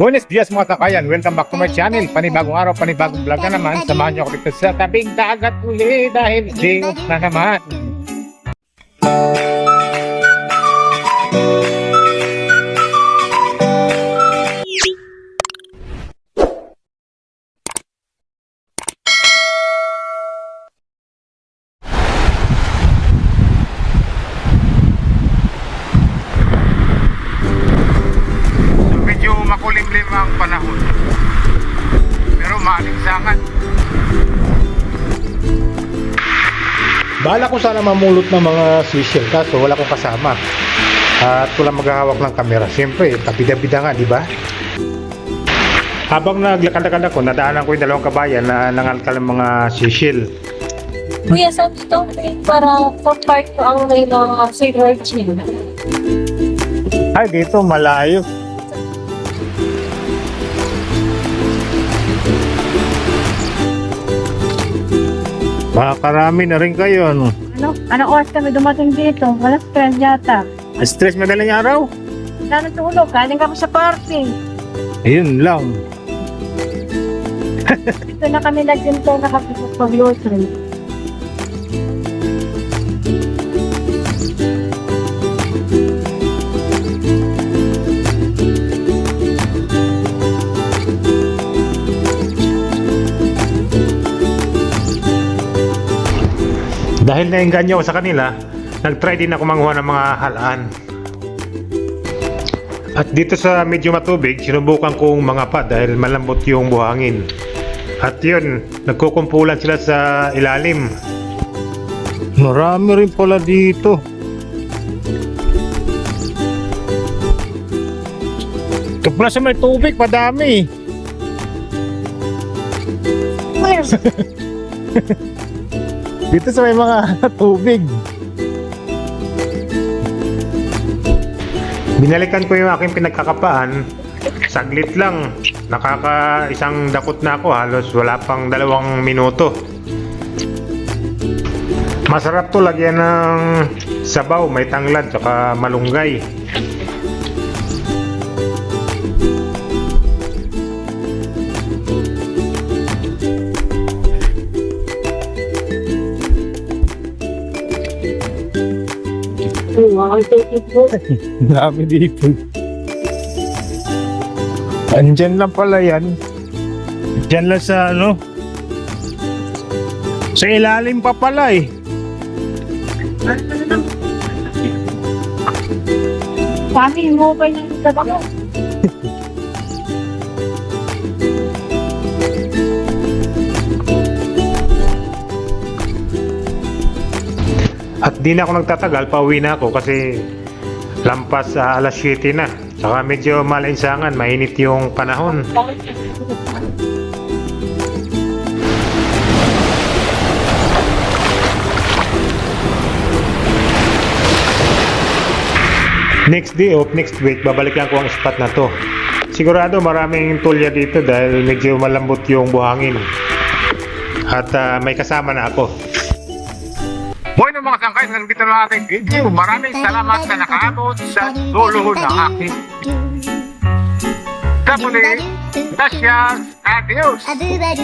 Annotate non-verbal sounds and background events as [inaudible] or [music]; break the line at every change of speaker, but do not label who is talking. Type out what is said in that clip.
Buenos dias mga kakayan, welcome back to my channel. Panibagong araw, panibagong vlog na naman. Samahan niyo ako dito sa tabing dagat uli dahil off na naman. Bala ko sana mamulot ng mga sisyon kaso wala kong kasama. At wala maghahawak ng kamera. Siyempre, kabida-bida nga, di ba? Habang naglakad-lakad ako, nadaanan ko yung dalawang kabayan na nangalkal ng mga sisil.
Kuya, saan ito? Para sa park ko ang may mga silver chin.
Ay, dito malayo. Makakarami na rin kayo, ano?
Ano? Anong oras kami dumating dito? Walang stress yata.
Stress madaling araw?
Wala nang tulog. Kaling kami sa party.
Ayun lang.
Dito na kami nagsinto na kami sa
Dahil nainganyo ako sa kanila, nag-try din ako manguha ng mga halaan. At dito sa medyo matubig, sinubukan kong mga pa dahil malambot yung buhangin. At yun, nagkukumpulan sila sa ilalim. Marami rin pala dito. Ito pala sa may tubig, madami. [laughs] Dito sa may mga [laughs] tubig. Binalikan ko yung aking pinagkakapaan. Saglit lang. Nakaka isang dakot na ako. Halos wala pang dalawang minuto. Masarap to lagyan ng sabaw, may tanglad, saka malunggay. Dami dito. Andyan lang pala yan. Diyan lang sa ano. Sa ilalim pa pala eh.
Kami mo ba yung tabak
At di na ako nagtatagal, pauwi na ako kasi lampas sa alas 7 na. Saka medyo malinsangan, mainit yung panahon. Next day of next week, babalikan ko ang spot na to. Sigurado maraming tulya dito dahil medyo malambot yung buhangin. At ah, may kasama na ako. Bueno mga sangkay, nandito na ating video. Maraming salamat sa nakaabot sa dulo ng aking Tapos, gracias, adios!
Adios!